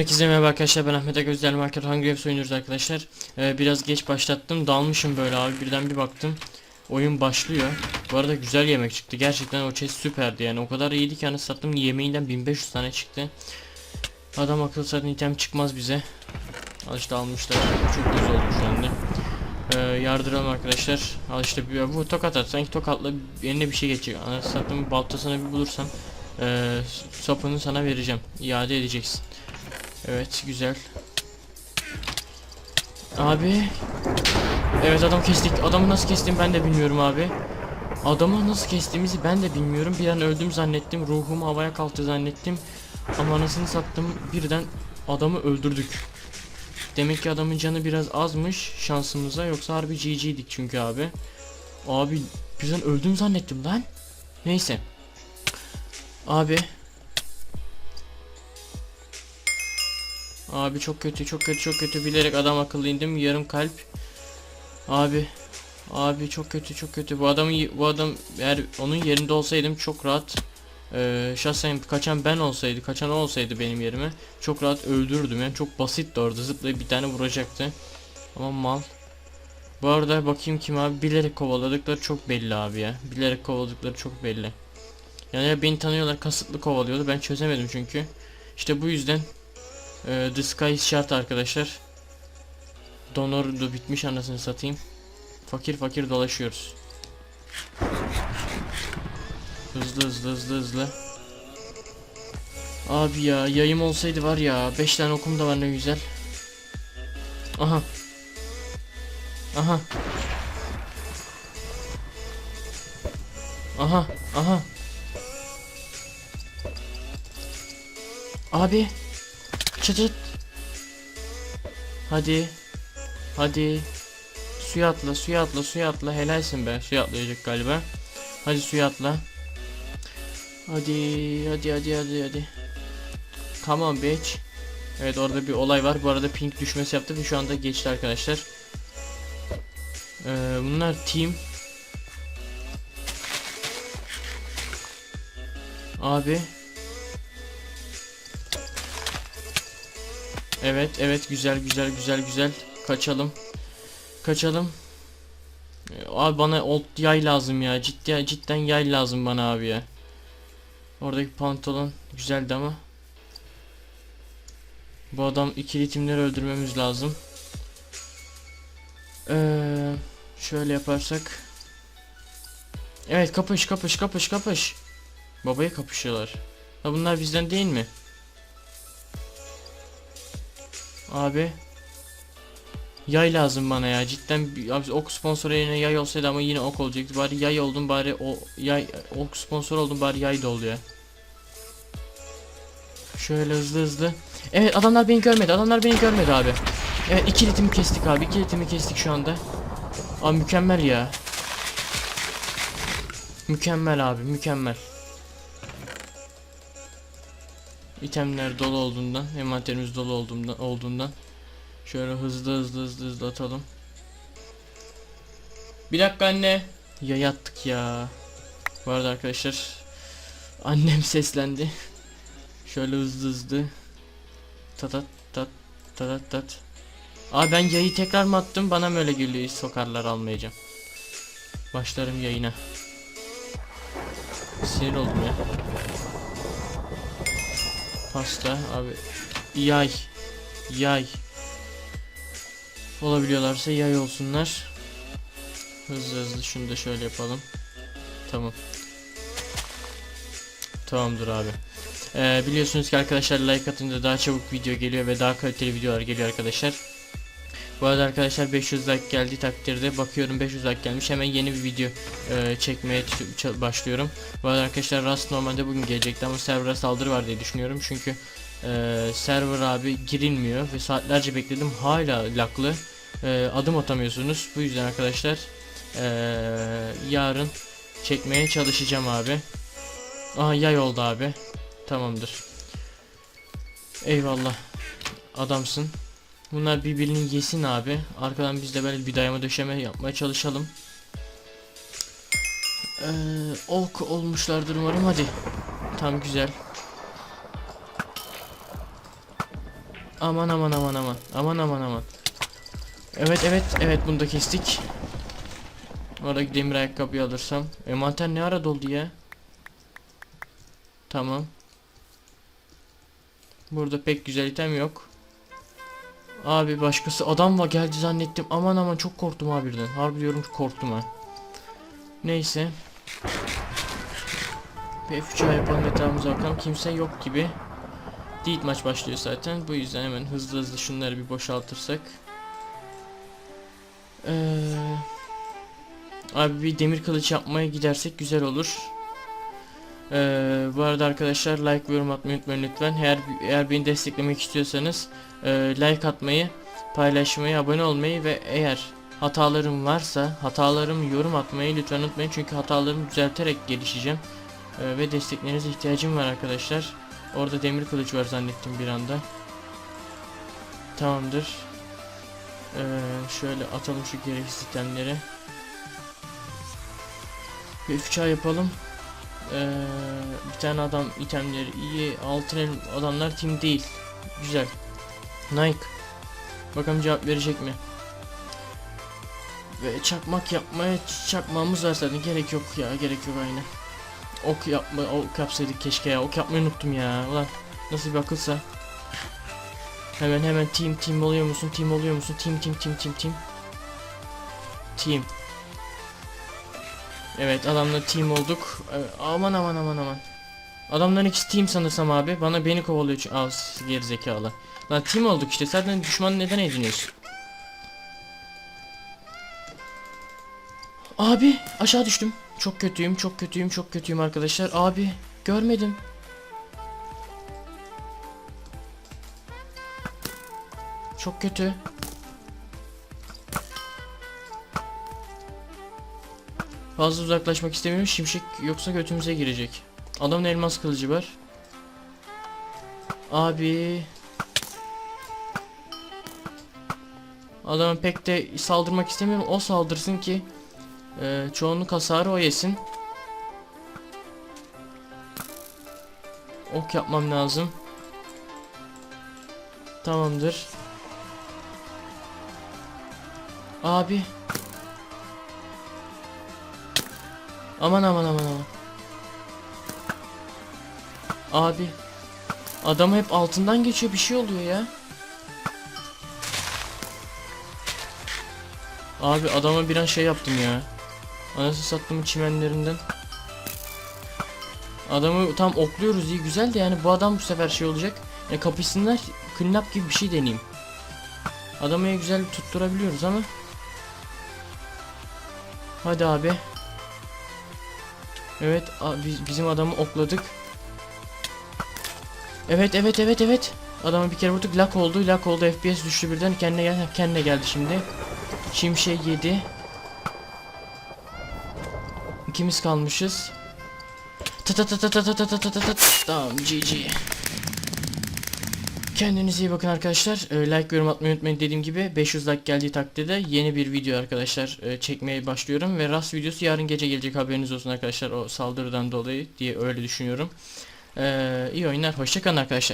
Herkese merhaba arkadaşlar ben Ahmet Gözler Market Hunger Games oynuyoruz arkadaşlar? Ee, Biraz geç başlattım dalmışım böyle abi. Birden bir baktım Oyun başlıyor. Bu arada güzel yemek çıktı. Gerçekten o chest süperdi yani. O kadar iyiydi ki anasını sattım yemeğinden 1500 tane çıktı. Adam akıllı zaten item çıkmaz bize. Al işte almışlar. Çok güzel oldu şu anda ee, Yardıralım arkadaşlar. Al işte bu tokat at. Sanki tokatla eline bir şey geçecek. Anasını sattım baltasını bir bulursam ee, Sapını sana vereceğim. İade edeceksin Evet güzel. Abi. Evet adam kestik. Adamı nasıl kestim ben de bilmiyorum abi. Adamı nasıl kestiğimizi ben de bilmiyorum. Bir an öldüm zannettim. Ruhum havaya kalktı zannettim. Ama anasını sattım. Birden adamı öldürdük. Demek ki adamın canı biraz azmış şansımıza. Yoksa harbi GG'dik çünkü abi. Abi birden öldüm zannettim lan. Neyse. Abi Abi çok kötü çok kötü çok kötü. Bilerek adam akıllı indim. Yarım kalp. Abi abi çok kötü çok kötü. Bu adamı bu adam eğer onun yerinde olsaydım çok rahat e, şahsen kaçan ben olsaydı kaçan olsaydı benim yerime çok rahat öldürürdüm. Yani çok basitti orada. Zıplayıp bir tane vuracaktı. Ama mal. Bu arada bakayım kim abi. Bilerek kovaladıkları çok belli abi ya. Bilerek kovaladıkları çok belli. Yani ya beni tanıyorlar kasıtlı kovalıyordu. Ben çözemedim çünkü. İşte bu yüzden ee, The Sky şart arkadaşlar. Donor da bitmiş anasını satayım. Fakir fakir dolaşıyoruz. Hızlı hızlı hızlı hızlı. Abi ya yayım olsaydı var ya 5 tane okum da var ne güzel. Aha. Aha. Aha, aha. Abi. Çıt çıt. Hadi. Hadi. Suya atla, suya atla, suya atla. Helalsin be. Suya atlayacak galiba. Hadi suya atla. Hadi, hadi, hadi, hadi, hadi. Come on bitch. Evet orada bir olay var. Bu arada pink düşmesi yaptı ve şu anda geçti arkadaşlar. Ee, bunlar team. Abi. Evet evet güzel güzel güzel güzel. Kaçalım. Kaçalım. Ee, abi bana old yay lazım ya. Ciddi cidden yay lazım bana abi ya. Oradaki pantolon güzeldi ama. Bu adam ikili timleri öldürmemiz lazım. Ee, şöyle yaparsak. Evet kapış kapış kapış kapış. Babaya kapışıyorlar. Ha bunlar bizden değil mi Abi. Yay lazım bana ya cidden abi ok sponsor yerine yay olsaydı ama yine ok olacaktı bari yay oldum bari o yay ok sponsor oldum bari yay da ol ya. Şöyle hızlı hızlı. Evet adamlar beni görmedi adamlar beni görmedi abi. Evet iki litimi kestik abi iki litimi kestik şu anda. Abi mükemmel ya. Mükemmel abi mükemmel. İtemler dolu olduğundan, envanterimiz dolu olduğundan, olduğundan şöyle hızlı hızlı hızlı hızlı atalım. Bir dakika anne. Ya yattık ya. Bu arada arkadaşlar annem seslendi. Şöyle hızlı hızlı. Tatat tat tatat tat. Aa ben yayı tekrar mı attım? Bana mı öyle geliyor? Sokarlar almayacağım. Başlarım yayına. Sinir oldum ya. Pasta abi. Yay. Yay. Olabiliyorlarsa yay olsunlar. Hızlı hızlı şunu da şöyle yapalım. Tamam. Tamamdır abi. Ee, biliyorsunuz ki arkadaşlar like atınca daha çabuk video geliyor ve daha kaliteli videolar geliyor arkadaşlar. Bu arada arkadaşlar 500 like geldi takdirde bakıyorum 500 like gelmiş hemen yeni bir video e, çekmeye başlıyorum. Bu arada arkadaşlar Rust normalde bugün gelecekti ama server'a saldırı var diye düşünüyorum çünkü e, server abi girilmiyor ve saatlerce bekledim hala laklı e, adım atamıyorsunuz bu yüzden arkadaşlar e, yarın çekmeye çalışacağım abi. Aha yay oldu abi tamamdır. Eyvallah adamsın. Bunlar birbirini yesin abi. Arkadan biz de böyle bir dayama döşeme yapmaya çalışalım. Ee, ok olmuşlardır umarım hadi. Tam güzel. Aman aman aman aman. Aman aman aman. Evet evet evet bunu da kestik. Oradaki demir ayakkabıyı alırsam. Envanter ne ara doldu ya? Tamam. Burada pek güzel item yok. Abi başkası adam var geldi zannettim. Aman aman çok korktum ha birden. Harbi diyorum korktum ha. Neyse. Bir F3 yapalım etrafımıza bakalım. Kimse yok gibi. Değil maç başlıyor zaten. Bu yüzden hemen hızlı hızlı şunları bir boşaltırsak. Ee, abi bir demir kılıç yapmaya gidersek güzel olur. Ee, bu arada arkadaşlar like ve yorum atmayı unutmayın lütfen. Eğer, eğer beni desteklemek istiyorsanız e, like atmayı, paylaşmayı, abone olmayı ve eğer hatalarım varsa hatalarımı yorum atmayı lütfen unutmayın. Çünkü hatalarımı düzelterek gelişeceğim. Ee, ve desteklerinize ihtiyacım var arkadaşlar. Orada demir kılıç var zannettim bir anda. Tamamdır. Ee, şöyle atalım şu gereksiz itemleri. Bir F3 yapalım. Ee, bir tane adam itemleri iyi. Altın adamlar team değil. Güzel. Nike. Bakalım cevap verecek mi? Ve çakmak yapmaya çakmamız var zaten. Gerek yok ya. Gerek yok aynen. Ok yapma, ok yapsaydık keşke ya. Ok yapmayı unuttum ya. Ulan nasıl bir akılsa. Hemen hemen team team oluyor musun? Team oluyor musun? Team team team team team. Team. Evet adamla team olduk. Ee, aman aman aman aman. Adamların ikisi team sanırsam abi. Bana beni kovalıyor. Aa geri zekalı. Lan team olduk işte. Zaten düşmanı neden ediniyorsun? Abi aşağı düştüm. Çok kötüyüm, çok kötüyüm, çok kötüyüm arkadaşlar. Abi görmedim. Çok kötü. Fazla uzaklaşmak istemiyorum. Şimşek yoksa götümüze girecek. Adamın elmas kılıcı var. Abi. Adama pek de saldırmak istemiyorum. O saldırsın ki ee, çoğunluk hasarı o yesin. Ok yapmam lazım. Tamamdır. Abi. Aman aman aman aman. Abi. Adam hep altından geçiyor bir şey oluyor ya. Abi adama bir an şey yaptım ya. Anasını sattım çimenlerinden. Adamı tam okluyoruz iyi güzel de yani bu adam bu sefer şey olacak. Yani kapısından clean gibi bir şey deneyeyim. Adamı güzel tutturabiliyoruz ama. Hadi abi. Evet biz, bizim adamı okladık. Evet evet evet evet. Adamı bir kere vurduk lak oldu lak oldu FPS düştü birden kendine gel kendine geldi şimdi. Şimşek yedi. İkimiz kalmışız. Ta ta ta ta ta ta ta ta ta ta ta Tamam GG. Kendinize iyi bakın arkadaşlar. Ee, like yorum atmayı unutmayın dediğim gibi 500 like geldiği takdirde yeni bir video arkadaşlar e, çekmeye başlıyorum ve rast videosu yarın gece gelecek haberiniz olsun arkadaşlar o saldırıdan dolayı diye öyle düşünüyorum. Ee, iyi oyunlar hoşçakalın arkadaşlar.